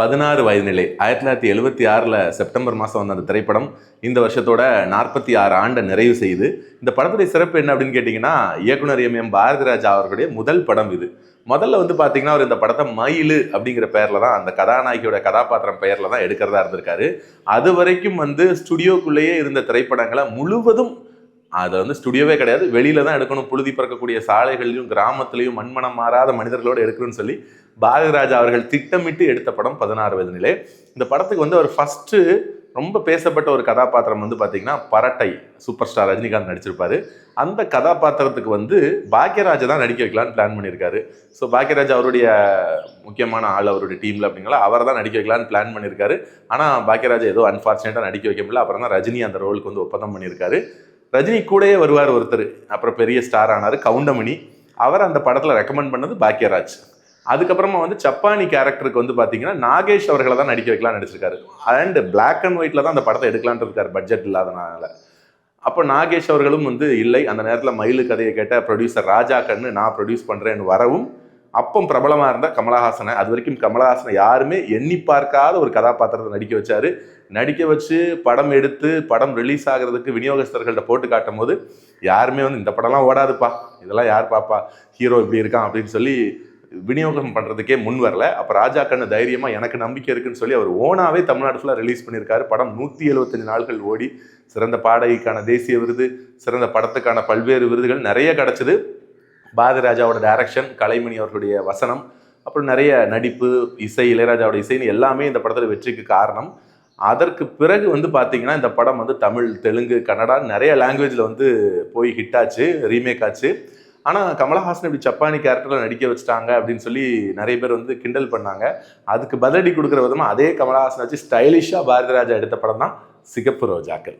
பதினாறு வயது நிலை ஆயிரத்தி தொள்ளாயிரத்தி எழுபத்தி ஆறில் செப்டம்பர் மாதம் வந்த அந்த திரைப்படம் இந்த வருஷத்தோட நாற்பத்தி ஆறு ஆண்டை நிறைவு செய்யுது. இந்த படத்துடைய சிறப்பு என்ன அப்படின்னு கேட்டிங்கன்னா இயக்குனர் எம். எம். பாரதிராஜா அவர்களுடைய முதல் படம் இது. முதல்ல வந்து பார்த்தீங்கன்னா அவர் இந்த படத்தை மயிலு அப்படிங்கிற பேரில் தான் அந்த கதாநாயகியோட கதாபாத்திரம் பெயரில் தான் எடுக்கிறதா இருந்திருக்காரு. அது வரைக்கும் வந்து ஸ்டுடியோக்குள்ளேயே இருந்த திரைப்படங்களை முழுவதும் அதை வந்து ஸ்டுடியோவே கிடையாது. வெளியில தான் எடுக்கணும். புழுதி பறக்கக்கூடிய சாலைகள்லையும் கிராமத்திலையும் மண்மனம் மாறாத மனிதர்களோடு எடுக்கணும்னு சொல்லி பாரதிராஜா அவர்கள் திட்டமிட்டு எடுத்த படம் பதினாறு வயது நிலை இந்த படத்துக்கு வந்து அவர் ஃபஸ்ட்டு ரொம்ப பேசப்பட்ட ஒரு கதாபாத்திரம் வந்து பார்த்தீங்கன்னா பரட்டை சூப்பர் ஸ்டார் ரஜினிகாந்த் நடிச்சிருப்பாரு. அந்த கதாபாத்திரத்துக்கு வந்து பாக்யராஜை தான் நடிக்க வைக்கலான்னு பிளான் பண்ணியிருக்காரு. ஸோ பாக்யராஜ் அவருடைய முக்கியமான ஆள் அவருடைய டீமில் அப்படிங்களா அவரை தான் நடிக்க வைக்கலான்னு பிளான் பண்ணியிருக்காரு. ஆனால் பாக்யராஜ் ஏதோ அன்ஃபார்ச்சுனேட்டாக நடிக்க வைக்க முடியல. அப்புறம் தான் ரஜினி அந்த ரோலுக்கு வந்து ஒப்பந்தம் பண்ணியிருக்காரு. ரஜினி கூடயே வருவார் ஒருத்தர். அப்புறம் பெரிய ஸ்டார் ஆனார் கவுண்டமணி. அவர் அந்த படத்தில் ரெக்கமெண்ட் பண்ணது பாக்யராஜ் அதுக்கப்புறமா வந்து சப்பானி கேரக்டருக்கு வந்து பார்த்தீங்கன்னா நாகேஷ் அவர்களை தான் நடிக்க வைக்கலாம் நடிச்சிருக்காரு. அண்ட் பிளாக் அண்ட் ஒயிட்டில் தான் அந்த படத்தை எடுக்கலான்ட்டு இருக்கார் பட்ஜெட் இல்லாதனால. அப்போ நாகேஷ் அவர்களும் வந்து இல்லை அந்த நேரத்தில் மயிலு கதையை கேட்ட ப்ரொடியூசர் ராஜா கண்ணு நான் ப்ரொடியூஸ் பண்ணுறேன்னு வரவும் அப்பம் பிரபலமாக இருந்த கமலஹாசனை அது வரைக்கும் கமலஹாசனை யாருமே எண்ணி பார்க்காத ஒரு கதாபாத்திரத்தை நடிக்க வச்சார். நடிக்க வச்சு படம் எடுத்து படம் ரிலீஸ் ஆகிறதுக்கு விநியோகஸ்தர்கள்ட்ட போட்டு காட்டும் போது யாருமே வந்து இந்த படம்லாம் ஓடாதுப்பா இதெல்லாம் யார் பாப்பா? ஹீரோ இப்படி இருக்கான் அப்படின்னு சொல்லி விநியோகம் பண்ணுறதுக்கே முன் வரல. அப்போ ராஜா கண்ணு தைரியமாக எனக்கு நம்பிக்கை இருக்குன்னு சொல்லி அவர் ஓனாவே தமிழ்நாடு ஃபுல்லாக ரிலீஸ் பண்ணியிருக்காரு. படம் நூற்றி எழுபத்தஞ்சு நாட்கள் ஓடி சிறந்த பாடகிக்கான தேசிய விருது சிறந்த படத்துக்கான பல்வேறு விருதுகள் நிறைய கிடச்சிது. பாரதிராஜாவோட டைரக்ஷன் கலைமணி அவர்களுடைய வசனம் அப்புறம் நிறைய நடிப்பு இசை இளையராஜாவோட இசைன்னு எல்லாமே இந்த படத்தில் வெற்றிக்கு காரணம். அதற்கு பிறகு வந்து பார்த்தீங்கன்னா இந்த படம் வந்து தமிழ் தெலுங்கு கன்னடா நிறைய லாங்குவேஜில் வந்து போய் ஹிட் ஆச்சு ரீமேக் ஆச்சு. ஆனால் கமலஹாசன் இப்படி சப்பானி கேரக்டரில் நடிக்க வச்சுட்டாங்க அப்படின்னு சொல்லி நிறைய பேர் வந்து கிண்டல் பண்ணாங்க. அதுக்கு பதிலடி கொடுக்குற விதமாக அதே கமலஹாசன் வச்சு ஸ்டைலிஷாக பாரதிராஜா எடுத்த படம் தான் சிகப்பு ரோஜாக்கள்.